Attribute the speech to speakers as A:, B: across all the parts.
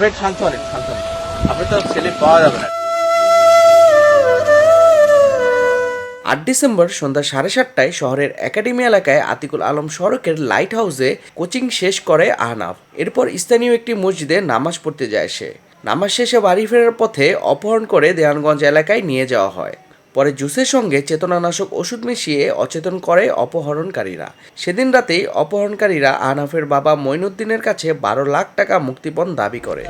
A: Break শান্ত হলেন শান্ত হলেন আপনি তো ছেলে পাওয়া যাবে না।
B: আট ডিসেম্বর সন্ধ্যা সাড়ে সাতটায় শহরের একাডেমি এলাকায় আতিকুল আলম সড়কের লাইট হাউসে কোচিং শেষ করে আহনাফ এরপর স্থানীয় একটি মসজিদে নামাজ পড়তে যায় সে। নামাজ শেষে বাড়ি ফেরার পথে অপহরণ করে দেয়ানগঞ্জ এলাকায় নিয়ে যাওয়া হয়। পরে জুসের সঙ্গে চেতনানাশক ওষুধ মিশিয়ে অচেতন করে অপহরণকারীরা। সেদিন রাতেই অপহরণকারীরা আনাফের বাবা মঈনুদ্দিনের কাছে বারো লাখ টাকা মুক্তিপণ দাবি করে।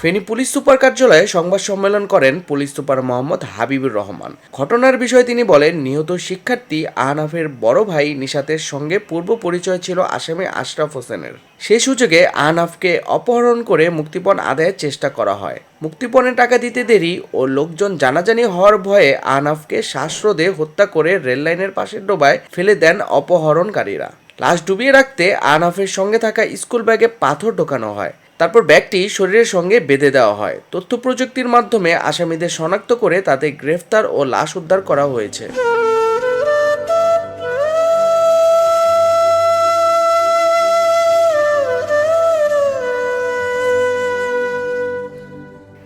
B: ফেনী পুলিশ সুপার কার্যালয়ে সংবাদ সম্মেলন করেন পুলিশ সুপার মোহাম্মদ হাবিবুর রহমান। ঘটনার বিষয়ে তিনি বলেন, নিহত শিক্ষার্থী আহনাফের বড় ভাই নিশাতের সঙ্গে পূর্ব পরিচয় ছিল আসামি আশরাফ হোসেনের। সে সুযোগে আহনাফকে অপহরণ করে মুক্তিপণ আদায়ের চেষ্টা করা হয়। মুক্তিপণের টাকা দিতে দেরি ও লোকজন জানাজানি হওয়ার ভয়ে আহনাফকে শ্বাসরোধে হত্যা করে রেললাইনের পাশের ডোবায় ফেলে দেন অপহরণকারীরা। লাশ ডুবিয়ে রাখতে আহনাফের সঙ্গে থাকা স্কুল ব্যাগে পাথর ঢোকানো হয়। তারপর ব্যাগটি শরীরের সঙ্গে বেঁধে দেওয়া হয়। তথ্য প্রযুক্তির মাধ্যমে আসামিদের শনাক্ত করে তাদের গ্রেফতার ও লাশ উদ্ধার করা হয়েছে।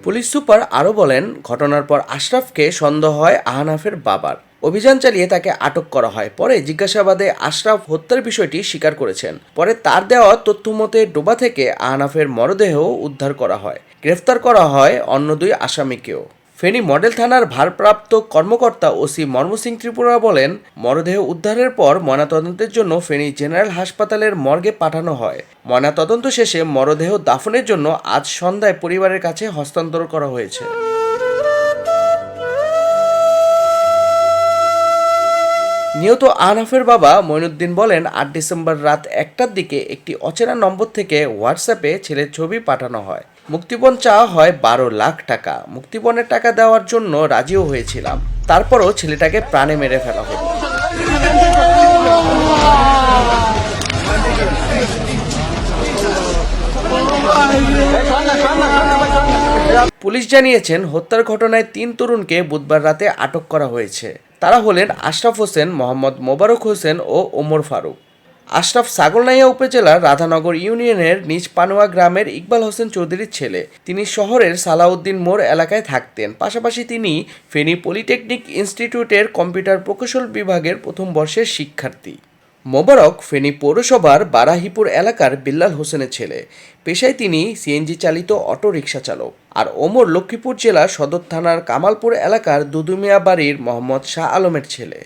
B: পুলিশ সুপার আরও বলেন, ঘটনার পর আশরাফকে সন্দেহ হয় আহনাফের বাবার। অভিযান চালিয়ে তাকে আটক করা হয়। পরে জিজ্ঞাসাবাদে আশরাফ হত্যার বিষয়টি স্বীকার করেছেন। পরে তার দেওয়া তথ্য মতে ডোবা থেকে আহনাফের মরদেহ উদ্ধার করা হয়। গ্রেফতার করা হয় অন্য দুই আসামিকেও। ফেনী মডেল থানার ভারপ্রাপ্ত কর্মকর্তা ওসি সিং ত্রিপুরা বলেন, মরদেহ উদ্ধারের পর ময়নাতদন্তের জন্য ফেনী জেনারেল হাসপাতালের মর্গে পাঠানো হয়। ময়নাতদন্ত শেষে মরদেহ দাফনের জন্য আজ সন্ধ্যায় পরিবারের কাছে হস্তান্তর করা হয়েছে। নিহত আহনাফের বাবা মইনুদ্দিন বলেন, আট ডিসেম্বর রাত একটার দিকে একটি অচেনা নম্বর থেকে হোয়াটসঅ্যাপে ছেলের ছবি পাঠানো হয়। মুক্তিপণ চাওয়া হয় বারো লাখ টাকা। মুক্তিপণের টাকা দেওয়ার জন্য রাজিও হয়েছিলাম। তারপরও ছেলেটাকে প্রাণে মেরে ফেলা হলো। পুলিশ জানিয়েছেন, হত্যার ঘটনায় তিন তরুণকে বুধবার রাতে আটক করা হয়েছে। তারা হলেন আশরাফ হোসেন, মোহাম্মদ মোবারক হোসেন ও ওমর ফারুক। আশরাফ সাগরনাইয়া উপজেলার রাধানগর ইউনিয়নের নিজ পানোয়া গ্রামের ইকবাল হোসেন চৌধুরীর ছেলে। তিনি শহরের সালাউদ্দিন মোড় এলাকায় থাকতেন। পাশাপাশি তিনি ফেনী পলিটেকনিক ইনস্টিটিউটের কম্পিউটার প্রকৌশল বিভাগের প্রথম বর্ষের শিক্ষার্থী। মোবারক ফেনী পৌরসভার বারাহিপুর এলাকার বিল্লাল হোসেনের ছেলে। পেশায় তিনি সিএনজি চালিত অটো রিকশা চালক আর ওমর লক্ষ্মীপুর জেলার সদর থানার কামালপুর এলাকার দুদুমিয়া বাড়ির মোহাম্মদ শাহ আলমের ছেলে।